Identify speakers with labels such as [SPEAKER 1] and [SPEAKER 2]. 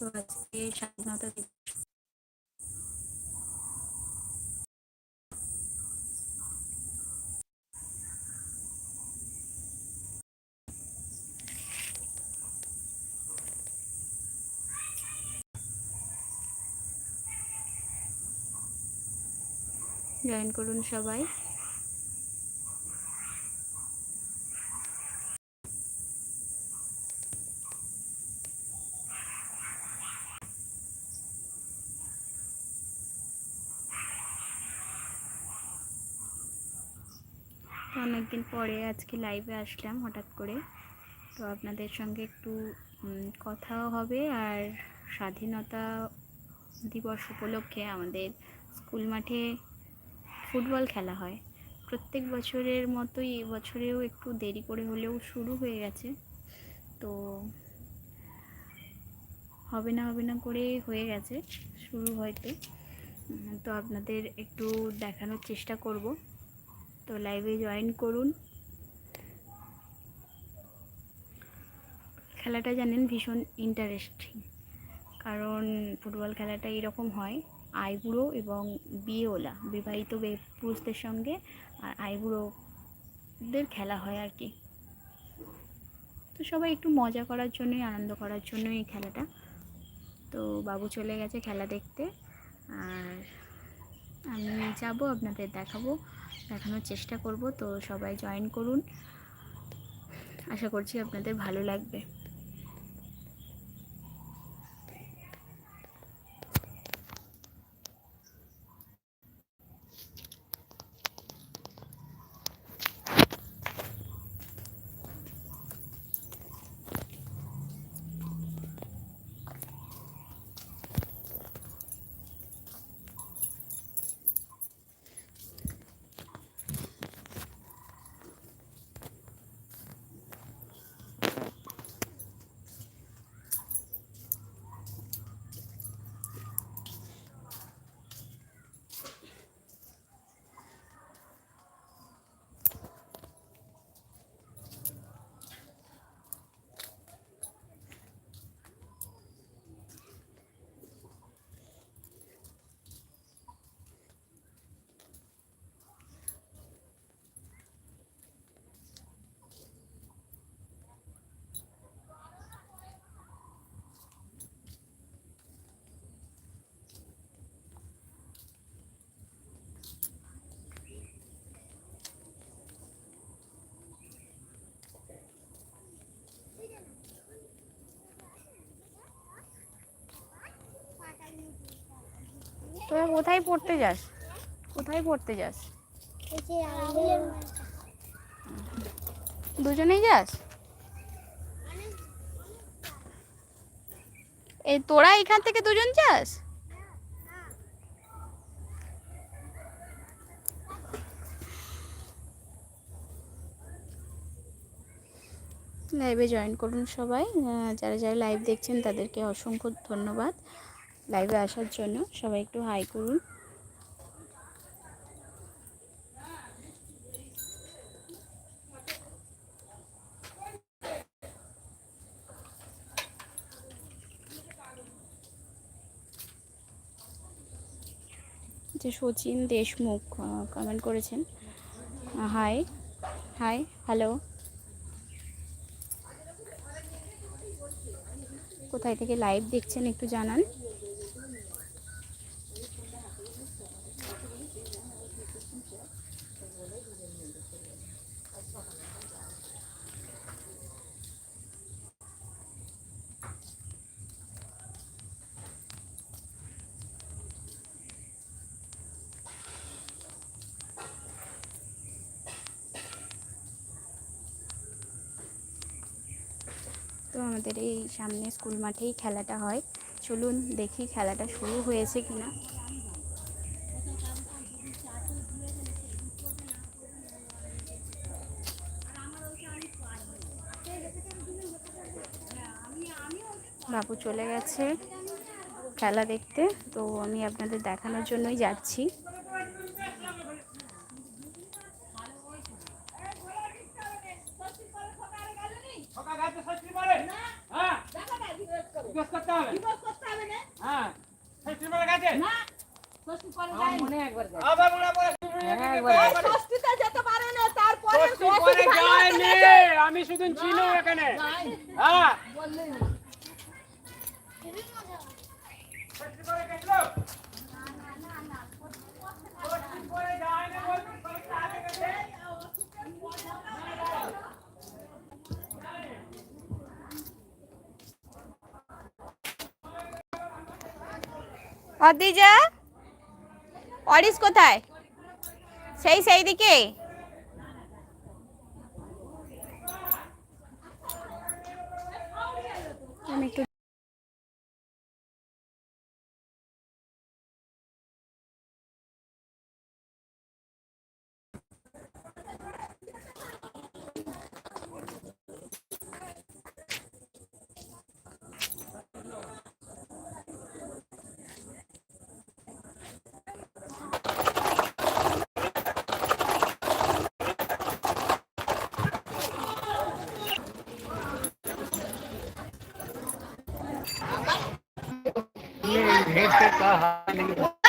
[SPEAKER 1] তো আজকে স্বাধীনতা দিবস। জয়েন করুন সবাই। অনেকদিন পরে আজকে লাইভে আসলাম হঠাৎ করে। তো আপনাদের সঙ্গে একটু কথাও হবে আর স্বাধীনতা দিবস উপলক্ষে আমাদের স্কুল মাঠে ফুটবল খেলা হয়। প্রত্যেক বছরের মতোই এবছরেও একটু দেরি করে হলেও শুরু হয়ে গেছে। তো হবে না হবে না করে হয়ে গেছে, শুরু হয়তো। তো আপনাদের একটু দেখানোর চেষ্টা করব। তো লাইভে জয়েন করুন। খেলাটা জানেন ভীষণ ইন্টারেস্টিং কারণ ফুটবল খেলাটা এরকম হয়, আইবুড়ো এবং বিয়েওলা, বিবাহিত পুরুষদের সঙ্গে আর আইবুড়োদের খেলা হয় আর কি। তো সবাই একটু মজা করার জন্যই, আনন্দ করার জন্যই এই খেলাটা। তো বাবু চলে গেছে খেলা দেখতে, আর আমি যাব, আপনাদের দেখাবো। দেখানোর চেষ্টা করব তো সবাই জয়েন করুন। আশা করছি আপনাদের ভালো লাগবে। তোরা কোথায় পড়তে যাস? কোথায় পড়তে যাস? দুজনেই যাস? এই তোরা এখান থেকে দুজন যাস? লাইভে জয়েন করুন সবাই। যারা যারা লাইভ দেখছেন তাদেরকে অসংখ্য ধন্যবাদ। লাইভে আসার জন্য সবাই একটু হাই করুন। যে সচিন দেশমুখ কমেন্ট করেছেন। হাই হাই হ্যালো কোথায় থেকে লাইভ দেখছেন একটু জানান। আমাদের এই সামনে স্কুল মাঠেই খেলাটা হয়। চলুন দেখি খেলাটা শুরু হয়েছে কিনা। বাবু চলে গেছে খেলা দেখতে তো আমি আপনাদের দেখানোর জন্যই যাচ্ছি।
[SPEAKER 2] হ্যাঁ। আমি শুধু ছিল এখানে। হ্যাঁ।
[SPEAKER 1] खदिजा अड़ीस कथाय से दिखे
[SPEAKER 3] भेंट का हाल नहीं